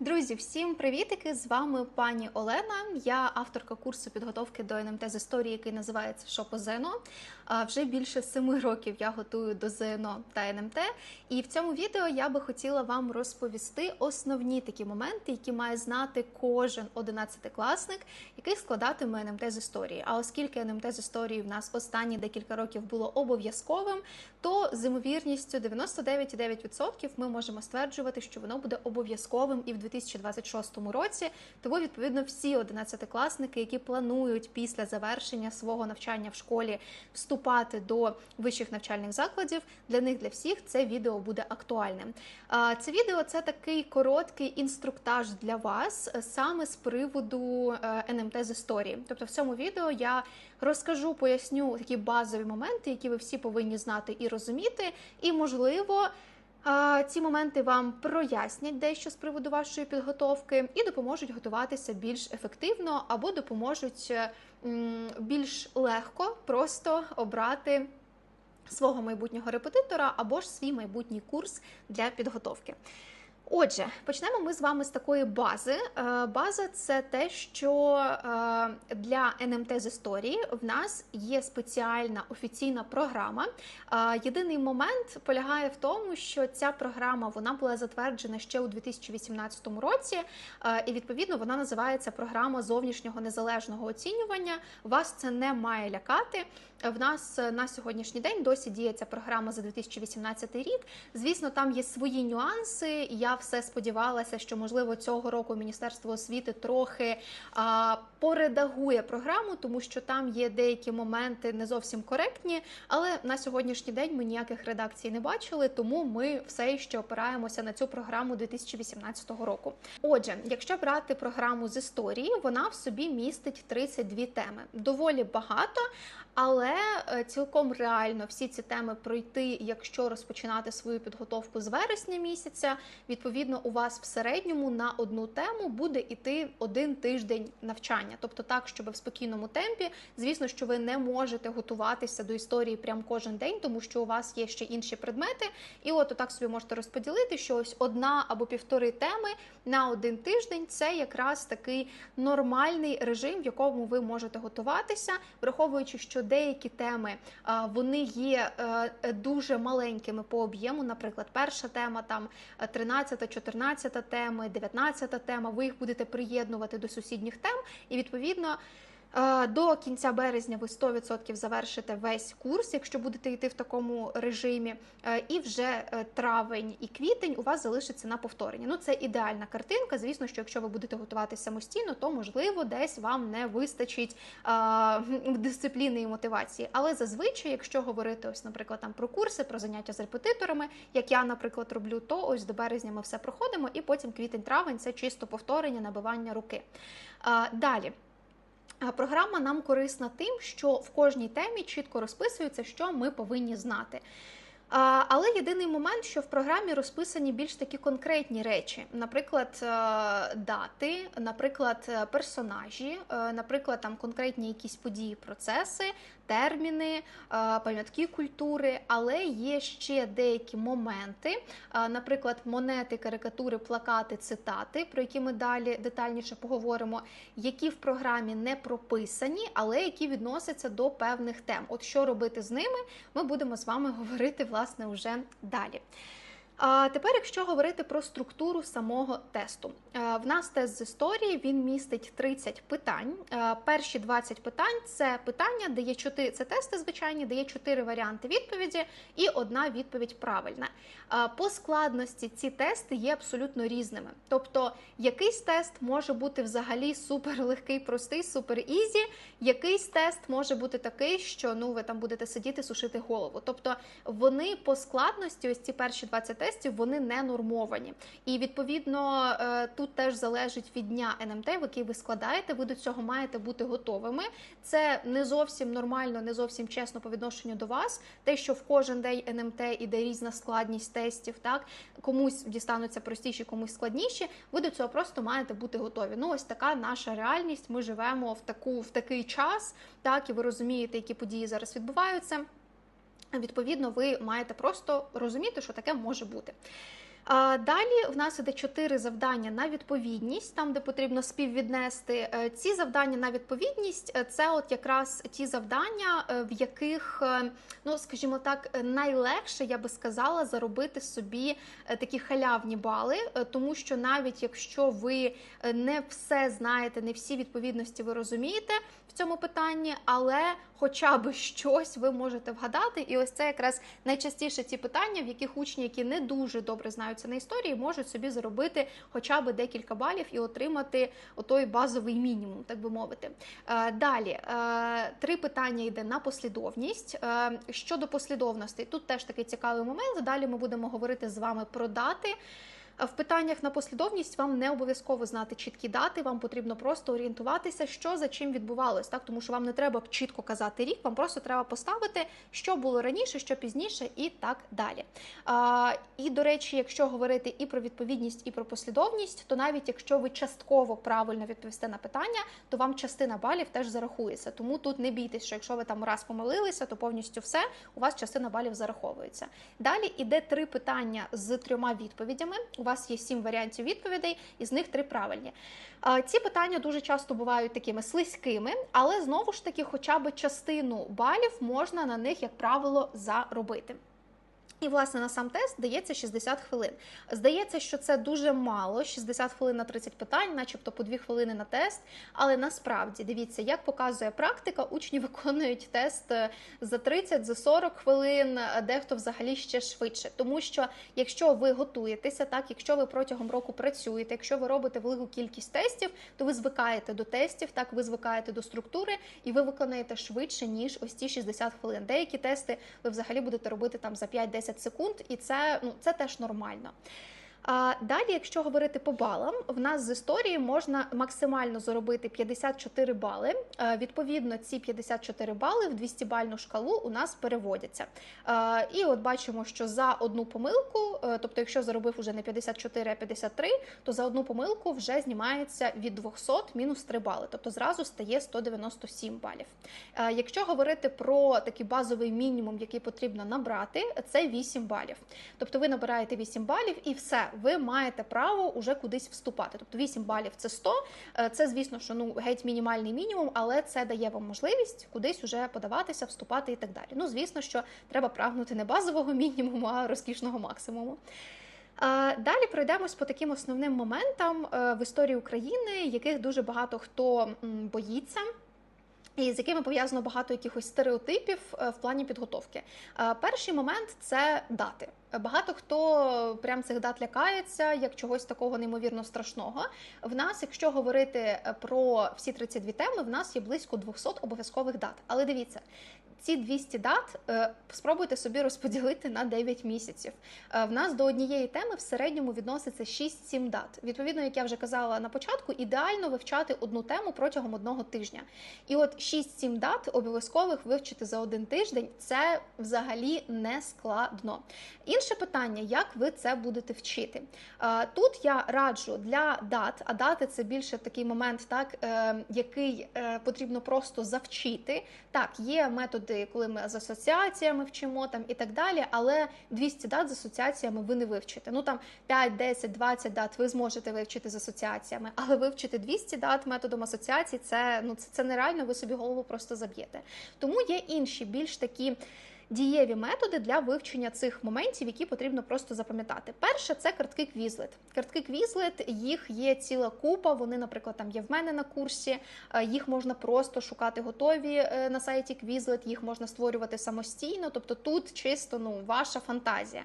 Друзі, всім привітики! З вами пані Олена. Я авторка курсу підготовки до НМТ з історії, який називається «Що по ЗНО». Вже більше семи років я готую до ЗНО та НМТ. І в цьому відео я би хотіла вам розповісти основні такі моменти, які має знати кожен одинадцятикласник, який складатиме НМТ з історії. А оскільки НМТ з історії в нас останні декілька років було обов'язковим, то з ймовірністю 99,9% ми можемо стверджувати, що воно буде обов'язковим і в 2026 році. Тому, відповідно, всі одинадцятикласники, які планують після завершення свого навчання в школі вступати до вищих навчальних закладів, для них для всіх це відео буде актуальним. Це відео це такий короткий інструктаж для вас е, саме з приводу е, НМТ з історії. Тобто, в цьому відео я розкажу, поясню такі базові моменти, які ви всі повинні знати і розуміти, і можливо. Ці моменти вам прояснять дещо з приводу вашої підготовки і допоможуть готуватися більш ефективно або допоможуть е, більш легко просто обрати свого майбутнього репетитора або ж свій майбутній курс для підготовки. Отже, почнемо ми з вами з такої бази. Е, База це те, що е, для НМТ з історії в нас є спеціальна офіційна програма. Е, Єдиний момент полягає в тому, що ця програма вона була затверджена ще у 2018 році, і відповідно вона називається програма зовнішнього незалежного оцінювання. Вас це не має лякати. В нас на сьогоднішній день досі діє ця програма за 2018 рік. Звісно, там є свої нюанси. Я все сподівалася, що можливо цього року Міністерство освіти трохи а, поредагує програму, тому що там є деякі моменти не зовсім коректні. Але на сьогоднішній день ми ніяких редакцій не бачили, тому ми все ще опираємося на цю програму 2018 року. Отже, якщо брати програму з історії, вона в собі містить 32 теми. Доволі багато. Але е, цілком реально всі ці теми пройти, якщо розпочинати свою підготовку з вересня місяця. Відповідно, у вас в середньому на одну тему буде іти один тиждень навчання, тобто так, щоб в спокійному темпі. Звісно, що ви не можете готуватися до історії прям кожен день, тому що у вас є ще інші предмети. І от отак собі можете розподілити, що ось одна або півтори теми на один тиждень це якраз такий нормальний режим, в якому ви можете готуватися, враховуючи, що деякі теми вони є е, дуже маленькими по об'єму. Наприклад, перша тема там 13, 14 теми, 19 тема. Ви їх будете приєднувати до сусідніх тем, і відповідно. До кінця березня ви 100% завершите весь курс, якщо будете йти в такому режимі, і вже е, травень і квітень у вас залишиться на повторення. Ну це ідеальна картинка. Звісно, що якщо ви будете готуватися самостійно, то можливо десь вам не вистачить дисципліни і мотивації. Але зазвичай, якщо говорити ось, наприклад, там про курси, про заняття з репетиторами, як я, наприклад, роблю, то ось до березня ми все проходимо, і потім квітень-травень це чисто повторення, набивання руки. Далі. Програма нам корисна тим, що в кожній темі чітко розписується, що ми повинні знати. Але єдиний момент, що в програмі розписані більш такі конкретні речі, наприклад, е, дати, наприклад, персонажі, е, наприклад, там конкретні якісь події, процеси, терміни, пам'ятки культури, але є ще деякі моменти, наприклад, монети, карикатури, плакати, цитати, про які ми далі детальніше поговоримо, які в програмі не прописані, але які відносяться до певних тем. От що робити з ними, ми будемо з вами говорити власне вже далі. А тепер, якщо говорити про структуру самого тесту, в нас тест з історії він містить 30 питань. Перші 20 питань це питання, де є 4, це тести звичайні, де є 4 варіанти відповіді і одна відповідь правильна. По складності ці тести є абсолютно різними. Тобто, якийсь тест може бути взагалі супер легкий, простий, супер ізі. Якийсь тест може бути такий, що ну ви там будете сидіти, сушити голову. Тобто вони по складності, ось ці перші 20 тестів, вони не нормовані. І відповідно тут теж залежить від дня НМТ, в який ви складаєте. Ви до цього маєте бути готовими. Це не зовсім нормально, не зовсім чесно по відношенню до вас. Те, що в кожен день НМТ іде різна складність тестів, так комусь дістануться простіші, комусь складніші. Ви до цього просто маєте бути готові. Ну, ось така наша реальність. Ми живемо в таку в такий час, так і ви розумієте, які події зараз відбуваються. Відповідно, ви маєте просто розуміти, що таке може бути. Далі в нас іде чотири завдання на відповідність, там де потрібно співвіднести. Е, Ці завдання на відповідність е, це от якраз ті завдання, е, в яких, ну скажімо так, найлегше я би сказала заробити собі такі халявні бали, тому що навіть якщо ви не все знаєте, не всі відповідності ви розумієте в цьому питанні, але хоча б щось ви можете вгадати. І ось це якраз найчастіше ті питання, в яких учні, які не дуже добре знаються на історії, можуть собі заробити хоча б декілька балів і отримати отой базовий мінімум, так би мовити. Е, Далі е, три питання йде на послідовність. Е, Щодо послідовності, тут теж такий цікавий момент. Далі ми будемо говорити з вами про дати. В питаннях на послідовність вам не обов'язково знати чіткі дати, вам потрібно просто орієнтуватися, що за чим відбувалось, так тому що вам не треба чітко казати рік, вам просто треба поставити, що було раніше, що пізніше, і так далі. А, І до речі, якщо говорити і про відповідність, і про послідовність, то навіть якщо ви частково правильно відповісте на питання, то вам частина балів теж зарахується. Тому тут не бійтесь, що якщо ви там раз помилилися, то повністю все у вас частина балів зараховується. Далі іде три питання з трьома відповідями. Вас є сім варіантів відповідей, із них три правильні. Ці питання дуже часто бувають такими слизькими, але знову ж таки, хоча б частину балів можна на них, як правило, заробити. І, власне, на сам тест дається 60 хвилин. Здається, що це дуже мало, 60 хвилин на 30 питань, начебто по 2 хвилини на тест. Але насправді дивіться, як показує практика, учні виконують тест е, за 30, за 40 хвилин, дехто взагалі ще швидше. Тому що якщо ви готуєтеся, так якщо ви протягом року працюєте, якщо ви робите велику кількість тестів, то ви звикаєте до тестів, так ви звикаєте до структури, і ви виконаєте швидше ніж ось ці 60 хвилин. Деякі тести ви взагалі будете робити там за 5-10 секунд, і це ну це теж нормально. Далі, якщо говорити по балам, в нас з історії можна максимально заробити 54 бали. Е, Відповідно, ці 54 бали в 200-бальну шкалу у нас переводяться. Е, І от бачимо, що за одну помилку, е, тобто, якщо заробив уже не 54, а 53, то за одну помилку вже знімається від 200 мінус 3 бали, тобто зразу стає 197 балів. Якщо говорити про такий базовий мінімум, який потрібно набрати, це 8 балів. Тобто ви набираєте 8 балів і все, ви маєте право уже кудись вступати. Тобто 8 балів це 100, е, це звісно, що ну геть мінімальний мінімум, але це дає вам можливість кудись уже подаватися, вступати і так далі. Ну, звісно, що треба прагнути не базового мінімуму, а розкішного максимуму. Е, Далі пройдемось по таким основним моментам е, в історії України, яких дуже багато хто боїться. І з якими пов'язано багато якихось стереотипів е, в плані підготовки. Е, Перший момент це дати. Багато хто прям цих дат лякається як чогось такого неймовірно страшного. В нас, якщо говорити е, про всі 32 теми, в нас є близько 200 обов'язкових дат. Але дивіться, ці 200 дат е, спробуйте собі розподілити на 9 місяців. Е, В нас до однієї теми в середньому відноситься 6-7 дат. Відповідно, як я вже казала на початку, ідеально вивчати одну тему протягом одного тижня. І от 6-7 дат обов'язкових вивчити за один тиждень це взагалі не складно. Інше питання, як ви це будете вчити. Е, Тут я раджу для дат, а дати це більше такий момент, так який потрібно просто завчити. Так, є методи, коли ми з асоціаціями вчимо там і так далі, але 200 дат з асоціаціями ви не вивчите. Ну там 5, 10, 20 дат ви зможете вивчити з асоціаціями, але вивчити 200 дат методом асоціацій це ну це, це нереально, ви собі голову просто заб'єте. Тому є інші більш такі. Дієві методи для вивчення цих моментів, які потрібно просто запам'ятати. Перше це картки Quizlet. Картки Quizlet, їх є ціла купа. Вони, наприклад, там є в мене на курсі. е, Їх можна просто шукати готові е, на сайті Quizlet, їх можна створювати самостійно. Тобто тут чисто ну ваша фантазія.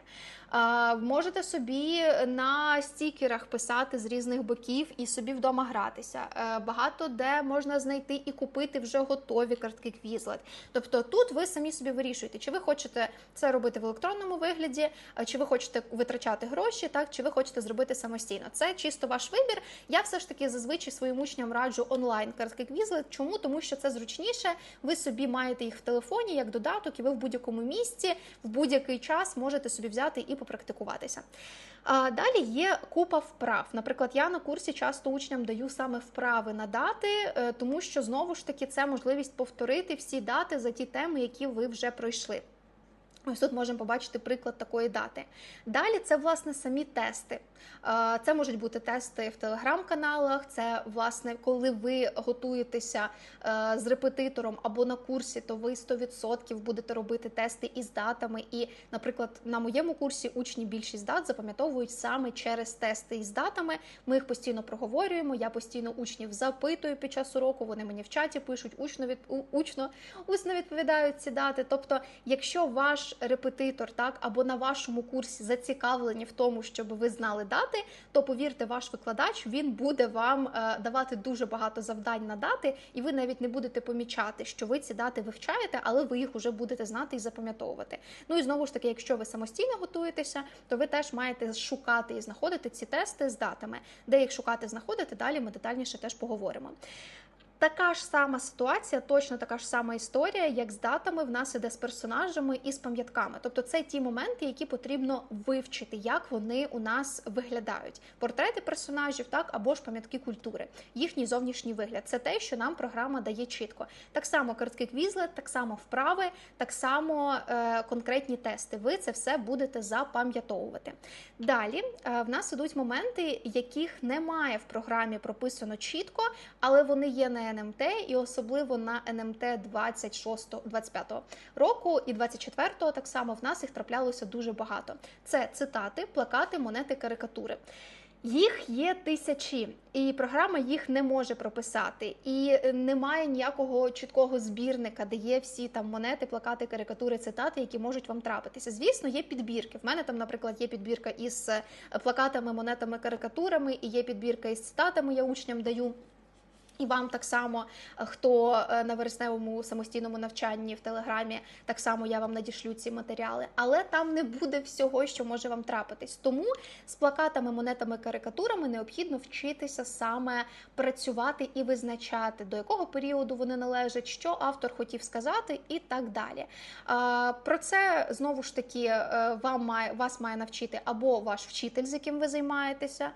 Е, Можете собі на стікерах писати з різних боків і собі вдома гратися. Багато де можна знайти і купити вже готові картки Quizlet. Тобто тут ви самі собі вирішуєте, чи ви хочете це робити в електронному вигляді, а чи ви хочете витрачати гроші, так чи ви хочете зробити самостійно. Це чисто ваш вибір. Я все ж таки зазвичай своїм учням раджу онлайн картки Quizlet. Чому? Тому що це зручніше. Ви собі маєте їх в телефоні як додаток, і ви в будь-якому місці в будь-який час можете собі взяти і попрактикуватися. А далі є купа вправ. Наприклад, я на курсі часто учням даю саме вправи на дати, е, тому що знову ж таки це можливість повторити всі дати за ті теми, які ви вже пройшли. Ось тут можемо побачити приклад такої дати. Далі це власне самі тести. Е, Це можуть бути тести в телеграм-каналах. Це власне, коли ви готуєтеся е, з репетитором або на курсі, то ви 100% будете робити тести із датами. І, наприклад, на моєму курсі учні більшість дат запам'ятовують саме через тести із датами. Ми їх постійно проговорюємо. Я постійно учнів запитую під час уроку. Вони мені в чаті пишуть, учно від учно усно відповідають ці дати. Тобто, якщо ваш репетитор так або на вашому курсі зацікавлені в тому, щоб ви знали дати, то повірте, ваш викладач він буде вам е, давати дуже багато завдань на дати, і ви навіть не будете помічати, що ви ці дати вивчаєте, але ви їх вже будете знати і запам'ятовувати. Ну і знову ж таки, якщо ви самостійно готуєтеся, то ви теж маєте шукати і знаходити ці тести з датами. Де їх шукати, знаходити, далі ми детальніше теж поговоримо. Така ж сама ситуація, точно така ж сама історія, як з датами в нас іде з персонажами і з пам'ятками. Тобто це ті моменти, які потрібно вивчити, як вони у нас виглядають. Портрети персонажів, так або ж пам'ятки культури, їхній зовнішній вигляд. Це те, що нам програма дає чітко. Так само картки квізлет, так само вправи, так само е, конкретні тести. Ви це все будете запам'ятовувати. Далі е, в нас ідуть моменти, яких немає в програмі прописано чітко, але вони є на НМТ і особливо на НМТ 26-25 року і 24-го так само в нас їх траплялося дуже багато. Це цитати, плакати, монети, карикатури. Їх є тисячі, і програма їх не може прописати. І немає ніякого чіткого збірника, де є всі там монети, плакати, карикатури, цитати, які можуть вам трапитися. Звісно, є підбірки. В мене там, наприклад, є підбірка із е, плакатами, монетами, карикатурами, і є підбірка із цитатами. Я учням даю. І вам так само, е, хто е, на вересневому самостійному навчанні в телеграмі, так само я вам надішлю ці матеріали, але там не буде всього, що може вам трапитись. Тому з плакатами, монетами, карикатурами необхідно вчитися саме працювати і визначати, до якого періоду вони належать, що автор хотів сказати, і так далі. Е, Про це знову ж таки вам має вас має навчити або ваш вчитель, з яким ви займаєтеся,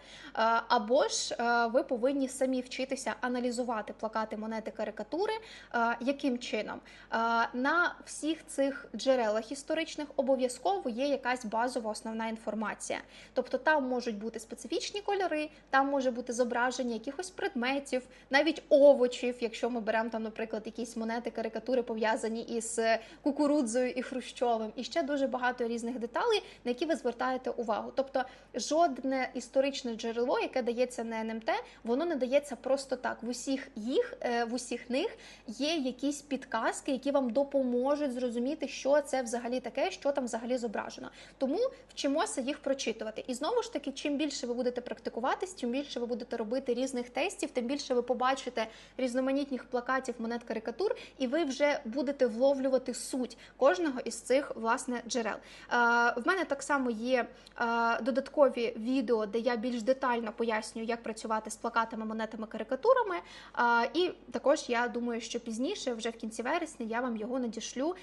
або ж ви повинні самі вчитися аналізувати плакати, монети, карикатури. Е, Яким чином? Е, На всіх цих джерелах історичних обов'язково є якась базова основна інформація. Тобто там можуть бути специфічні кольори, там може бути зображення якихось предметів, навіть овочів, якщо ми беремо там, наприклад, якісь монети, карикатури пов'язані із кукурудзою і хрущовим, і ще дуже багато різних деталей, на які ви звертаєте увагу. Тобто жодне історичне джерело, яке дається на НМТ, воно не дається просто так. Усіх їх, е, в усіх них є якісь підказки, які вам допоможуть зрозуміти, що це взагалі таке, що там взагалі зображено. Тому вчимося їх прочитувати. І знову ж таки, чим більше ви будете практикуватись, чим більше ви будете робити різних тестів, тим більше ви побачите різноманітних плакатів, монет, карикатур, і ви вже будете вловлювати суть кожного із цих власне джерел. Е, в мене так само є е, додаткові відео, де я більш детально пояснюю, як працювати з плакатами, монетами, карикатурами. І також я думаю, що пізніше, вже в кінці вересня, я вам його надішлю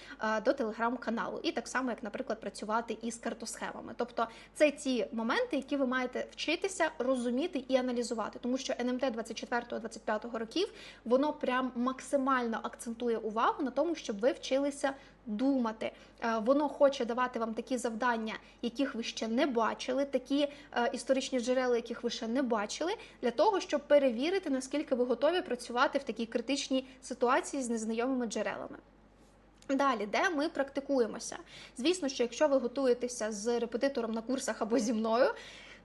до телеграм-каналу. І так само, як, наприклад, працювати із картосхемами. Тобто, це ті моменти, які ви маєте вчитися розуміти і аналізувати, тому що НМТ 24-25 років воно прям максимально акцентує увагу на тому, щоб ви вчилися думати. Е, Воно хоче давати вам такі завдання, яких ви ще не бачили, такі е, історичні джерела, яких ви ще не бачили, для того, щоб перевірити, наскільки ви готові працювати в такій критичній ситуації з незнайомими джерелами. Далі, де ми практикуємося. Звісно, що якщо ви готуєтеся з репетитором на курсах або зі мною,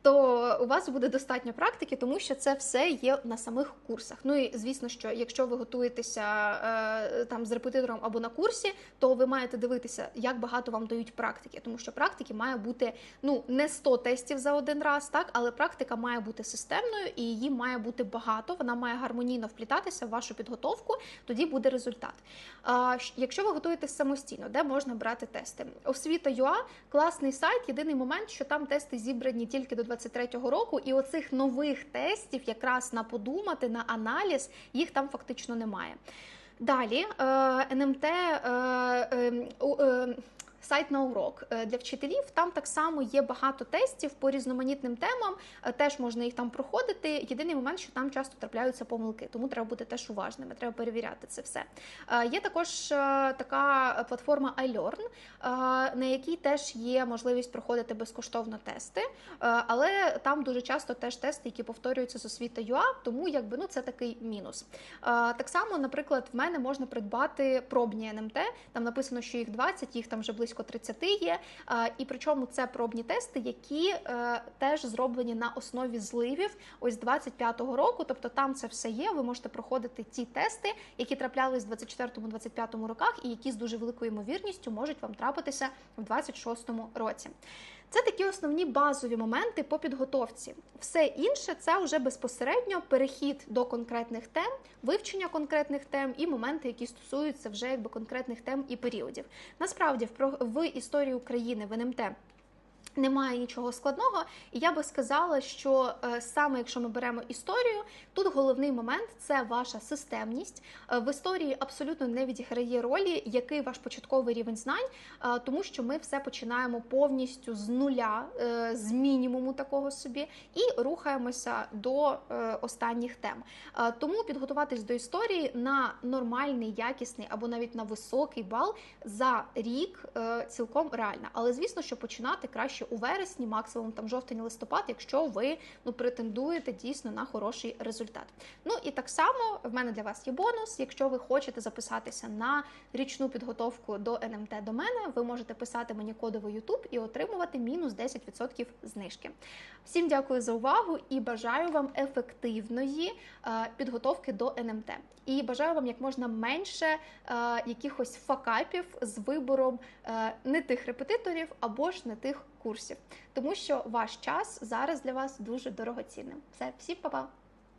то у вас буде достатньо практики, тому що це все є на самих курсах. Ну і звісно, що якщо ви готуєтеся е, там з репетитором або на курсі, то ви маєте дивитися, як багато вам дають практики, тому що практики має бути ну не 100 тестів за один раз, так але практика має бути системною і її має бути багато. Вона має гармонійно вплітатися в вашу підготовку. Тоді буде результат. Якщо ви готуєтесь самостійно, де можна брати тести? Освіта.ua – класний сайт. Єдиний момент, що там тести зібрані тільки до 23-го року, і оцих нових тестів, якраз на подумати, на аналіз, їх там фактично немає. Далі е, НМТ. Сайт на урок Е, для вчителів. Там так само є багато тестів по різноманітним темам. Е, Теж можна їх там проходити. Єдиний момент, що там часто трапляються помилки, тому треба бути теж уважними. Треба перевіряти це все. Е, Є також така платформа iLearn, на якій теж є можливість проходити безкоштовно тести, але там дуже часто теж тести, які повторюються з освіта ЮА, тому якби ну це такий мінус. Так само, наприклад, в мене можна придбати пробні НМТ. Там написано, що їх 20, їх там вже близько 30 є. І причому це пробні тести, які е, теж зроблені на основі зливів ось 25-го року. Тобто там це все є. Ви можете проходити ті тести, які траплялись в 24-25 роках, і які з дуже великою ймовірністю можуть вам трапитися в 26-му році. Це такі основні базові моменти по підготовці. Все інше це вже безпосередньо перехід до конкретних тем, вивчення конкретних тем і моменти, які стосуються вже якби конкретних тем і періодів. Насправді, в про- в історії України в НМТ немає нічого складного, і я би сказала, що е, саме якщо ми беремо історію, тут головний момент це ваша системність. Е, в історії абсолютно не відіграє ролі, який ваш початковий рівень знань, е, тому що ми все починаємо повністю з нуля, з мінімуму такого собі, і рухаємося до останніх тем. Тому підготуватись до історії на нормальний, якісний або навіть на високий бал за рік цілком реально. Але звісно, що починати краще у вересні, максимум там жовтень-листопад, якщо ви ну претендуєте дійсно на хороший результат. Ну і так само в мене для вас є бонус. Якщо ви хочете записатися на річну підготовку до НМТ до мене, ви можете писати мені кодово YouTube і отримувати мінус 10% знижки. Всім дякую за увагу і бажаю вам ефективної е, підготовки до НМТ. І бажаю вам як можна менше е, якихось факапів з вибором е, не тих репетиторів або ж не тих курсів, тому що ваш час зараз для вас дуже дорогоцінним. Все, всім па-па!